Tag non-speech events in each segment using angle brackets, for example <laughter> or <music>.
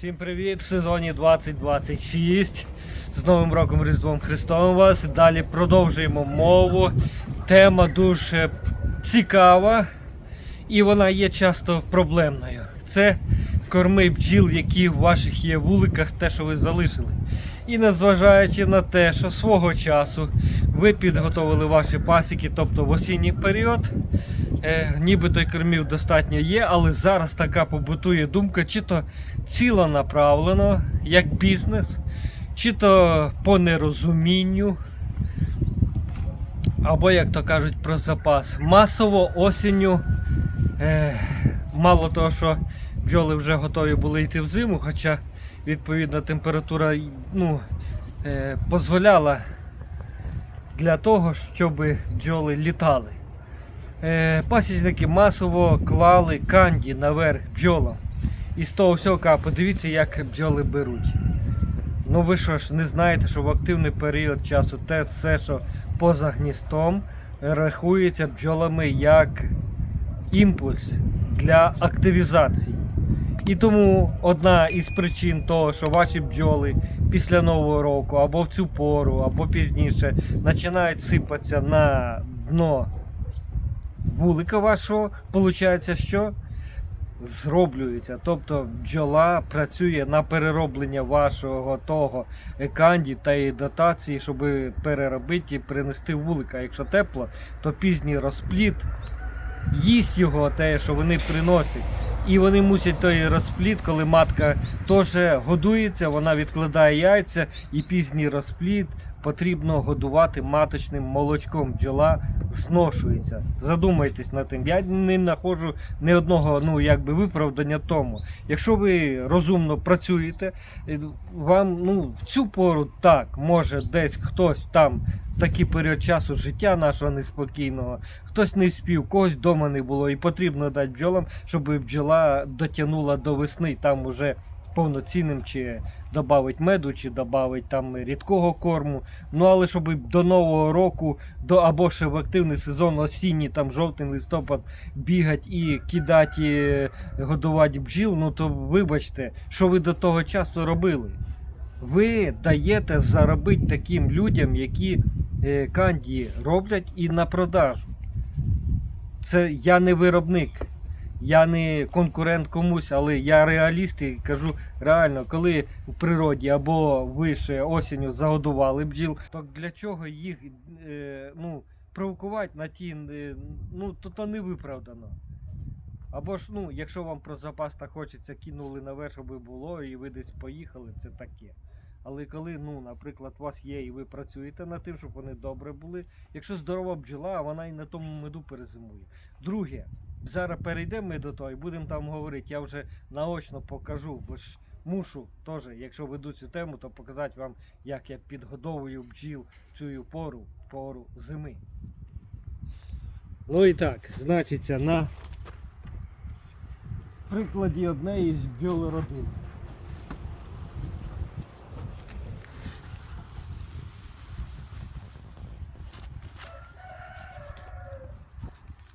Всім привіт! В сезоні 2026. З Новим роком Різдвом Христовим вас. Далі продовжуємо мову. Тема дуже цікава і вона є часто проблемною. Це корми бджіл, які в ваших є вуликах, те, що ви залишили. І незважаючи на те, що свого часу ви підготовили ваші пасіки, тобто в осінній період, е, нібито кормів достатньо є, але зараз така побутує думка, чи то ціленаправлено, як бізнес, чи то по нерозумінню, або, як то кажуть, про запас. Масово осінню, е, мало того, що бджоли вже готові були йти в зиму, хоча відповідна температура ну, е, дозволяла для того, щоб бджоли літали. Е, пасічники масово клали канді наверх бджолам. І з того всього ка, подивіться, як бджоли беруть. Ну ви що ж не знаєте, що в активний період часу те все, що поза гністом, рахується бджолами як імпульс для активізації. І тому одна із причин того, що ваші бджоли після Нового року або в цю пору, або пізніше починають сипатися на дно вулика вашого, виходить, що зроблюється. Тобто бджола працює на перероблення вашого того еканді та її дотації, щоб переробити і принести вулика. Якщо тепло, то пізній розпліт їсть його, те, що вони приносять. І вони мусять той розпліт, коли матка теж годується, вона відкладає яйця і пізній розпліт потрібно годувати маточним молочком. Бджола зношується. Задумайтесь над тим. Я не знаходжу ні одного ну, якби, виправдання тому. Якщо ви розумно працюєте, е, вам ну, в цю пору так, може десь хтось там такий період часу життя нашого неспокійного, хтось не спів, когось вдома не було, і потрібно дати бджолам, щоб бджола дотягнула до весни, там уже повноцінним чи додавить меду, чи додавить там рідкого корму. Ну але щоб до нового року, до або ще в активний сезон осінній, там жовтий листопад бігати і кидати, годувати бджіл, ну то вибачте, що ви до того часу робили. Ви даєте заробити таким людям, які е, канді роблять і на продажу. Це я не виробник, я не конкурент комусь, але я реаліст і кажу реально, коли в природі або ви ще осінню загодували бджіл, то для чого їх е, ну, провокувати на ті, е, ну то, то не виправдано. Або ж, ну, якщо вам про запас так хочеться, кинули наверх, щоб було, і ви десь поїхали, це таке. Але коли, ну, наприклад, у вас є і ви працюєте над тим, щоб вони добре були. Якщо здорова бджола, вона і на тому меду перезимує. Друге, зараз перейдемо ми до того і будемо там говорити. Я вже наочно покажу, бо ж мушу теж, якщо веду цю тему, то показати вам, як я підгодовую бджіл цю пору, пору зими. Ну і так, значиться, на прикладі однієї з бджоли родин.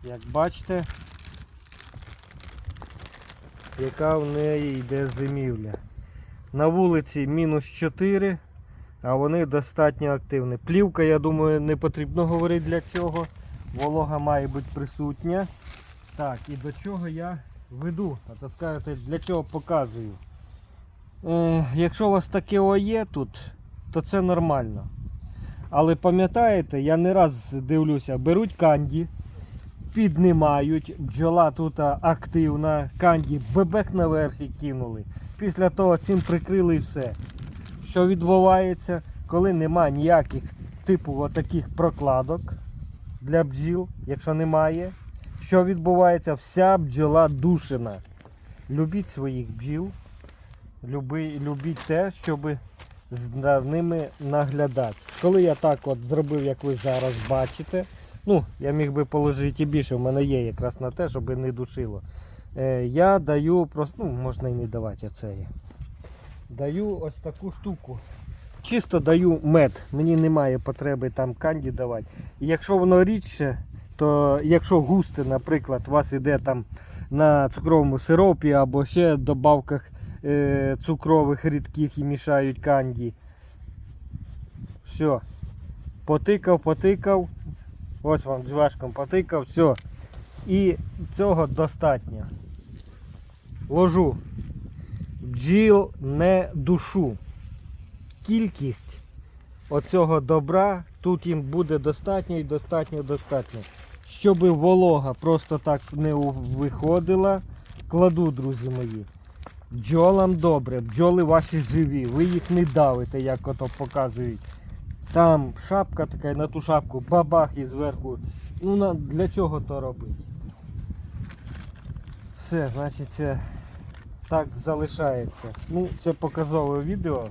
Як бачите, яка в неї йде зимівля. На вулиці мінус 4, а вони достатньо активні. Плівка, я думаю, не потрібно говорити для цього. Волога має бути присутня. Так, і до чого я веду, а то скажете, для чого показую. Е, якщо у вас таке є тут, то це нормально. Але пам'ятаєте, я не раз дивлюся, беруть канді, піднімають, бджола тут активна, канді бебек наверх і кинули. Після того цим прикрили і все. Що відбувається, коли нема ніяких типу отаких прокладок для бджіл, якщо немає. Що відбувається? Вся бджола душена. Любіть своїх бджіл, люби, любіть те, щоб за ними наглядати. Коли я так от зробив, як ви зараз бачите, ну, я міг би положити і більше, в мене є якраз на те, щоб не душило. Е, я даю просто, ну, можна і не давати оцеї. Даю ось таку штуку. Чисто даю мед. Мені немає потреби там канді давати. Якщо воно рідше, то якщо густе, наприклад, у вас іде там на цукровому сиропі або ще добавках е, цукрових рідких і мішають канді. Все. Потикав, потикав. Ось вам джвашком потикав, все. І цього достатньо. Ложу. Бджіл не душу. Кількість оцього добра тут їм буде достатньо і достатньо достатньо. Щоб волога просто так не виходила, кладу, друзі мої. Бджолам добре, бджоли ваші живі, ви їх не давите, як ото показують. Там шапка така, на ту шапку бабах і зверху. Ну для чого то робити? Все, значить це так залишається. Ну, це показове відео.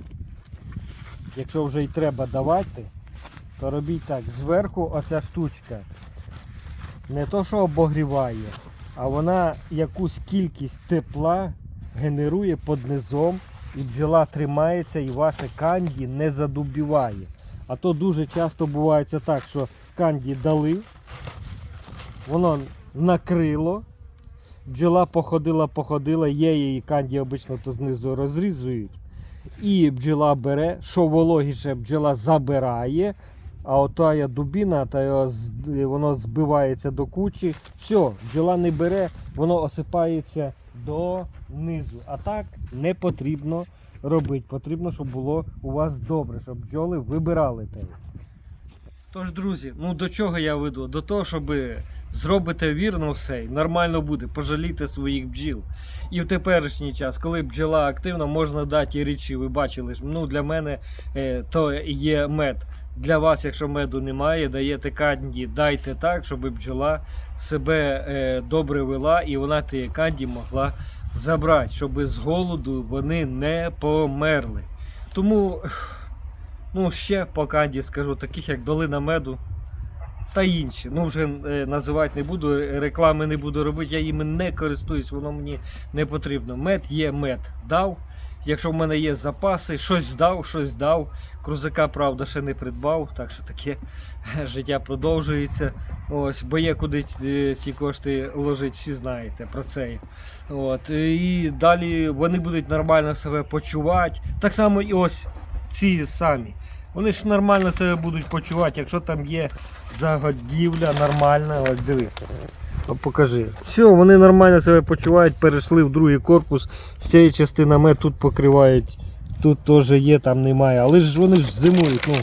Якщо вже й треба давати, то робіть так. Зверху оця штучка не то, що обогріває, а вона якусь кількість тепла генерує під низом і бджола тримається і ваше канді не задубіває. А то дуже часто буває це так, що канді дали, воно накрило, бджола походила, походила, є її канді обично то знизу розрізують. І бджола бере, що вологіше бджола забирає, а ота дубіна, та воно збивається до кучі. Все, бджола не бере, воно осипається донизу. А так не потрібно робити. Потрібно, щоб було у вас добре, щоб бджоли вибирали тебе. Тож, друзі, ну до чого я веду? До того, щоб зробите вірно все, і нормально буде, пожалійте своїх бджіл. І в теперішній час, коли бджола активна, можна дати і річі. Ви бачили, ну для мене е, то є мед. Для вас, якщо меду немає, даєте канді, дайте так, щоб бджола себе е, добре вела і вона тієї канді могла забрати, щоб з голоду вони не померли. Тому, ну, ще по канді скажу, таких як долина меду та інші. Ну, вже е, називати не буду, реклами не буду робити, я їми не користуюсь, воно мені не потрібно. Мед є мед. Дав. Якщо в мене є запаси, щось дав, щось дав. Крузака, правда, ще не придбав, так що таке <laughs> життя продовжується. Ось, бо є куди е, ті кошти ложить, всі знаєте про це. От, і далі вони будуть нормально себе почувати. Так само і ось ці самі. Вони ж нормально себе будуть почувати, якщо там є загодівля нормальна, ось дивись. Покажи. Все, вони нормально себе почувають, перейшли в другий корпус. З цієї частини мед тут покривають. Тут теж є, там немає. Але ж вони ж зимують, ну,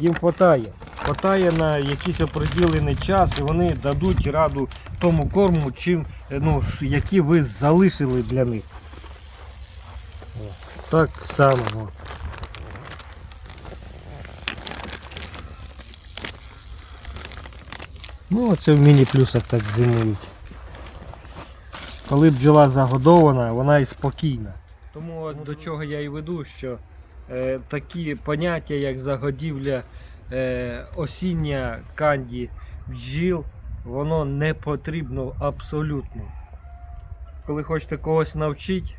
їм хватає. Хватає на якийсь оприділений час і вони дадуть раду тому корму, чим, е, ну, які ви залишили для них. Так само. Ну, оце в міні-плюсах так зимують. Коли бджола загодована, вона і спокійна. Тому до чого я і веду, що е, такі поняття, як загодівля е, осіння канді бджіл, воно не потрібно абсолютно. Коли хочете когось навчити,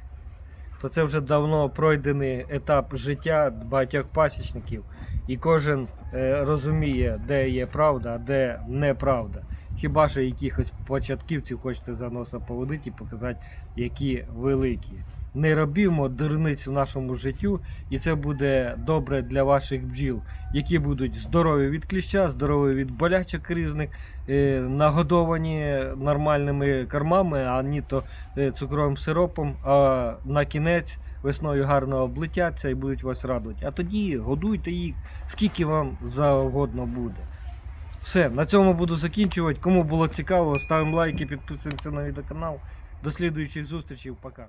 то це вже давно пройдений етап життя багатьох пасічників. І кожен е, розуміє, де є правда, а де неправда. Хіба що якихось початківців хочете за носа поводити і показати, які великі. Не робімо дурниць в нашому життю, і це буде добре для ваших бджіл, які будуть здорові від кліща, здорові від болячок різних, е, нагодовані нормальними кормами, а не то е, цукровим сиропом. А на кінець весною гарно облетяться і будуть вас радувати. А тоді годуйте їх, скільки вам завгодно буде. Все, на цьому буду закінчувати. Кому було цікаво, ставимо лайки, підписуємося на відеоканал. До слідуючих зустрічей. Пока.